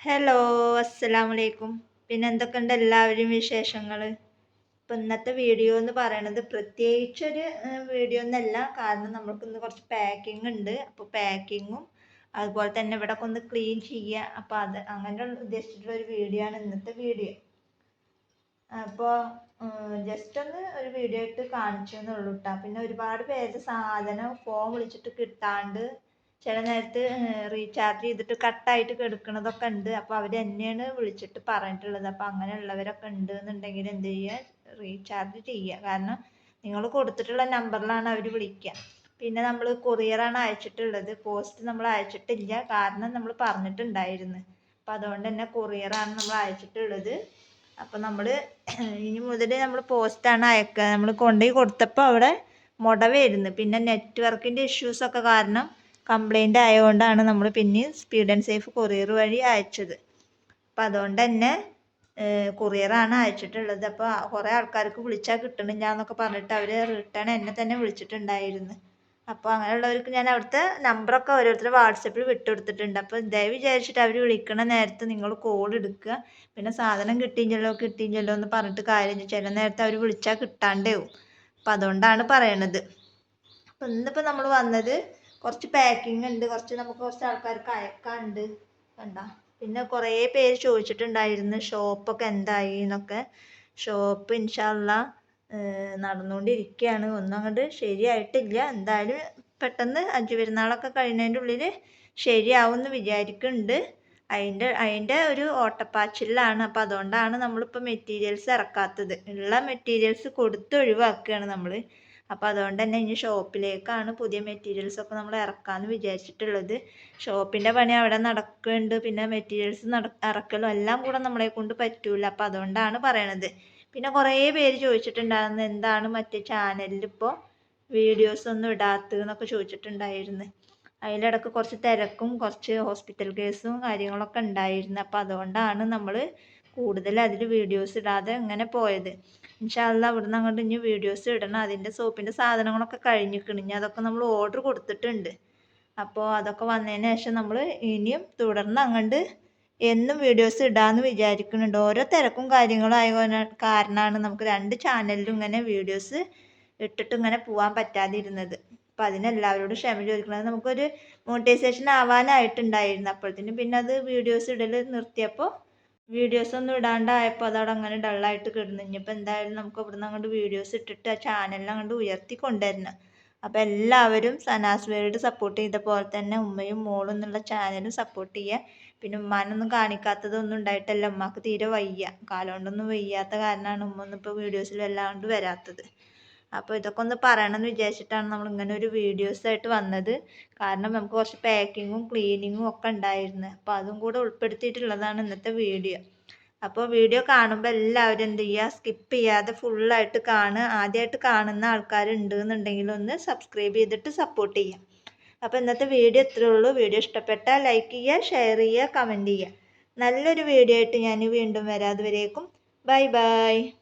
Hello അസ്സലാമു അലൈക്കും പിന്നെ എന്തൊക്കെയുണ്ട് എല്ലാവരും വിശേഷങ്ങൾ ഇപ്പം ഇന്നത്തെ വീഡിയോ എന്ന് പറയണത് പ്രത്യേകിച്ചൊരു വീഡിയോ ഒന്നല്ല. കാരണം നമുക്ക് ഇന്ന് കുറച്ച് പാക്കിംഗ് ഉണ്ട്. അപ്പോൾ പാക്കിങ്ങും അതുപോലെ തന്നെ ഇവിടെ ഒന്ന് ക്ലീൻ ചെയ്യുക അപ്പോൾ അത് അങ്ങനെ ഉദ്ദേശിച്ചിട്ടുള്ള ഒരു വീഡിയോ ആണ് ഇന്നത്തെ വീഡിയോ അപ്പോൾ ജസ്റ്റ് ഒന്ന് ഒരു വീഡിയോ ഇട്ട് കാണിച്ചു കേട്ടോ പിന്നെ ഒരുപാട് പേര് സാധനം ഫോൺ വിളിച്ചിട്ട് കിട്ടാണ്ട് ചില നേരത്ത് റീചാർജ് ചെയ്തിട്ട് കട്ടായിട്ട് കിടക്കണതൊക്കെ ഉണ്ട്. അപ്പോൾ അവർ തന്നെയാണ് വിളിച്ചിട്ട് പറഞ്ഞിട്ടുള്ളത്. അപ്പോൾ അങ്ങനെയുള്ളവരൊക്കെ ഉണ്ട് എന്നുണ്ടെങ്കിൽ എന്ത് ചെയ്യുക? റീചാർജ് ചെയ്യുക. കാരണം നിങ്ങൾ കൊടുത്തിട്ടുള്ള നമ്പറിലാണ് അവർ വിളിക്കുക. പിന്നെ നമ്മൾ കൊറിയറാണ് അയച്ചിട്ടുള്ളത്. പോസ്റ്റ് നമ്മൾ അയച്ചിട്ടില്ല. കാരണം നമ്മൾ പറഞ്ഞിട്ടുണ്ടായിരുന്നു. അപ്പോൾ അതുകൊണ്ട് തന്നെ കൊറിയറാണ് നമ്മൾ അയച്ചിട്ടുള്ളത്. അപ്പോൾ നമ്മൾ ഇനി മുതൽ നമ്മൾ പോസ്റ്റാണ് അയക്കുക. നമ്മൾ കൊണ്ടുപോയി കൊടുത്തപ്പോൾ അവിടെ മുടവായിരുന്നു പിന്നെ നെറ്റ്വർക്കിന്റെ ഇഷ്യൂസൊക്കെ കാരണം കംപ്ലൈന്റ് ആയതുകൊണ്ടാണ് നമ്മൾ പിന്നെയും സ്പീഡ് ആൻഡ് സേഫ് കൊറിയർ വഴി അയച്ചത്. അപ്പം അതുകൊണ്ട് തന്നെ കൊറിയറാണ് അയച്ചിട്ടുള്ളത്. അപ്പോൾ കുറേ ആൾക്കാർക്ക് വിളിച്ചാൽ കിട്ടണില്ല എന്നൊക്കെ പറഞ്ഞിട്ട് അവർ റിട്ടേൺ എന്നെ തന്നെ വിളിച്ചിട്ടുണ്ടായിരുന്നു. അപ്പോൾ അങ്ങനെയുള്ളവർക്ക് ഞാൻ അവിടുത്തെ നമ്പറൊക്കെ ഓരോരുത്തർ വാട്സപ്പിൽ വിട്ടുകൊടുത്തിട്ടുണ്ട്. അപ്പോൾ ദയവ് വിചാരിച്ചിട്ട് അവർ വിളിക്കണ നേരത്ത് നിങ്ങൾ കോൾ എടുക്കുക. പിന്നെ സാധനം കിട്ടിയില്ലല്ലോ കിട്ടിയില്ലല്ലോ എന്ന് പറഞ്ഞിട്ട് കാര്യം ചില നേരത്തെ അവർ വിളിച്ചാൽ കിട്ടാണ്ടേവും. അപ്പോൾ അതുകൊണ്ടാണ് പറയണത്. അപ്പോൾ ഇന്നിപ്പോൾ നമ്മൾ വന്നത് കുറച്ച് പാക്കിംഗ് ഉണ്ട് കുറച്ച് നമുക്ക് കുറച്ച് ആൾക്കാർക്ക് അയക്കാനുണ്ട് കണ്ട? പിന്നെ കുറേ പേര് ചോദിച്ചിട്ടുണ്ടായിരുന്നു ഷോപ്പൊക്കെ എന്തായി എന്നൊക്കെ. ഷോപ്പ് ഇൻഷാല്ല നടന്നുകൊണ്ടിരിക്കുകയാണ്. ഒന്നും അങ്ങോട്ട് ശരിയായിട്ടില്ല. എന്തായാലും പെട്ടെന്ന് അഞ്ചു പെരുന്നാളൊക്കെ കഴിയുന്നതിന്റെ ഉള്ളിൽ ശരിയാവും എന്ന് വിചാരിക്കുന്നുണ്ട്. അതിന്റെ അതിന്റെ ഒരു ഓട്ടപ്പാച്ചിലാണ്. അപ്പോൾ അതുകൊണ്ടാണ് നമ്മളിപ്പോൾ മെറ്റീരിയൽസ് ഇറക്കാത്തത്. ഉള്ള മെറ്റീരിയൽസ് കൊടുത്ത് ഒഴിവാക്കുകയാണ് നമ്മൾ അപ്പോൾ അതുകൊണ്ട് തന്നെ ഇനി ഷോപ്പിലേക്കാണ് പുതിയ മെറ്റീരിയൽസ് ഒക്കെ നമ്മൾ ഇറക്കാമെന്ന് വിചാരിച്ചിട്ടുള്ളത്. ഷോപ്പിന്റെ പണി അവിടെ നടക്കുന്നുണ്ട്. പിന്നെ മെറ്റീരിയൽസ് നട ഇറക്കലും എല്ലാം കൂടെ നമ്മളെ കൊണ്ട് പറ്റൂല. അപ്പോൾ അതുകൊണ്ടാണ് പറയണത്. പിന്നെ കുറേ പേര് ചോദിച്ചിട്ടുണ്ടായിരുന്നു എന്താണ് മറ്റേ ചാനലിൽ ഇപ്പോൾ വീഡിയോസ് ഒന്നും ഇടാത്തതെന്നൊക്കെ ചോദിച്ചിട്ടുണ്ടായിരുന്നു. അതിലിടക്ക് കുറച്ച് തിരക്കും കുറച്ച് ഹോസ്പിറ്റൽ കേസും കാര്യങ്ങളൊക്കെ ഉണ്ടായിരുന്നു. അപ്പോൾ അതുകൊണ്ടാണ് നമ്മൾ കൂടുതൽ അതിൽ വീഡിയോസ് ഇടാതെ അങ്ങനെ പോയത്. ഇൻഷാല്ല ഇവിടുന്ന് അങ്ങോട്ട് ഇനി വീഡിയോസ് ഇടണം. അതിന്റെ സോപ്പിന്റെ സാധനങ്ങളൊക്കെ കഴിഞ്ഞിരിക്കണം ഇനി അതൊക്കെ നമ്മൾ ഓർഡർ കൊടുത്തിട്ടുണ്ട്. അപ്പോൾ അതൊക്കെ വന്നതിന് ശേഷം നമ്മൾ ഇനിയും തുടർന്ന് അങ്ങോട്ട് എന്നും വീഡിയോസ് ഇടാമെന്ന് വിചാരിക്കുന്നുണ്ട് ഓരോ തിരക്കും കാര്യങ്ങളും ആയ കാരണമാണ് നമുക്ക് രണ്ട് ചാനലിലും ഇങ്ങനെ വീഡിയോസ് ഇട്ടിട്ട് ഇങ്ങനെ പോകാൻ പറ്റാതിരുന്നത്. അപ്പം അതിനെല്ലാവരോടും ക്ഷമ ചോദിക്കുന്നത് നമുക്കൊരു മോണിറ്റൈസേഷൻ ആവാനായിട്ടുണ്ടായിരുന്നു. അപ്പോഴത്തേനും പിന്നെ അത് വീഡിയോസ് ഇടൽ നിർത്തിയപ്പോൾ വീഡിയോസ് ഒന്നും ഇടാണ്ടായപ്പോൾ അതവിടെ അങ്ങനെ ഡള്ളായിട്ട് കിടന്നു. ഇനിയിപ്പോൾ എന്തായാലും നമുക്ക് ഇവിടുന്ന് അങ്ങോട്ട് വീഡിയോസ് ഇട്ടിട്ട് ആ ചാനലിൽ അങ്ങോട്ട് ഉയർത്തി കൊണ്ടുവരണം. അപ്പോൾ എല്ലാവരും സനാസ് സപ്പോർട്ട് ചെയ്ത പോലെ തന്നെ ഉമ്മയും മോളും എന്നുള്ള ചാനലും സപ്പോർട്ട് ചെയ്യുക. പിന്നെ ഉമ്മാനൊന്നും കാണിക്കാത്തതൊന്നും ഉണ്ടായിട്ടല്ല. ഉമ്മാക്ക് തീരെ വയ്യ. കാലുകൊണ്ടൊന്നും വയ്യാത്ത കാരണമാണ് ഉമ്മ ഒന്നും ഇപ്പോൾ വീഡിയോസിൽ വല്ലാണ്ട് വരാത്തത്. അപ്പോൾ ഇതൊക്കെ ഒന്ന് പറയണമെന്ന് വിചാരിച്ചിട്ടാണ് നമ്മൾ ഇങ്ങനെ ഒരു വീഡിയോസ് ആയിട്ട് വന്നത്. കാരണം നമുക്ക് കുറച്ച് പാക്കിങ്ങും ക്ലീനിങ്ങും ഒക്കെ ഉണ്ടായിരുന്നു. അപ്പോൾ അതും കൂടെ ഉൾപ്പെടുത്തിയിട്ടുള്ളതാണ് ഇന്നത്തെ വീഡിയോ അപ്പോൾ വീഡിയോ കാണുമ്പോൾ എല്ലാവരും എന്ത് ചെയ്യുക? സ്കിപ്പ് ചെയ്യാതെ ഫുള്ളായിട്ട് കാണുക. ആദ്യമായിട്ട് കാണുന്ന ആൾക്കാരുണ്ട് എന്നുണ്ടെങ്കിൽ ഒന്ന് സബ്സ്ക്രൈബ് ചെയ്തിട്ട് സപ്പോർട്ട് ചെയ്യുക. അപ്പോൾ ഇന്നത്തെ വീഡിയോ ഇത്രയേ ഉള്ളൂ. വീഡിയോ ഇഷ്ടപ്പെട്ടാൽ ലൈക്ക് ചെയ്യുക ഷെയർ ചെയ്യുക കമന്റ് ചെയ്യുക. നല്ലൊരു വീഡിയോ ആയിട്ട് ഞാൻ വീണ്ടും വരാം. അതുവരേക്കും ബൈ ബൈ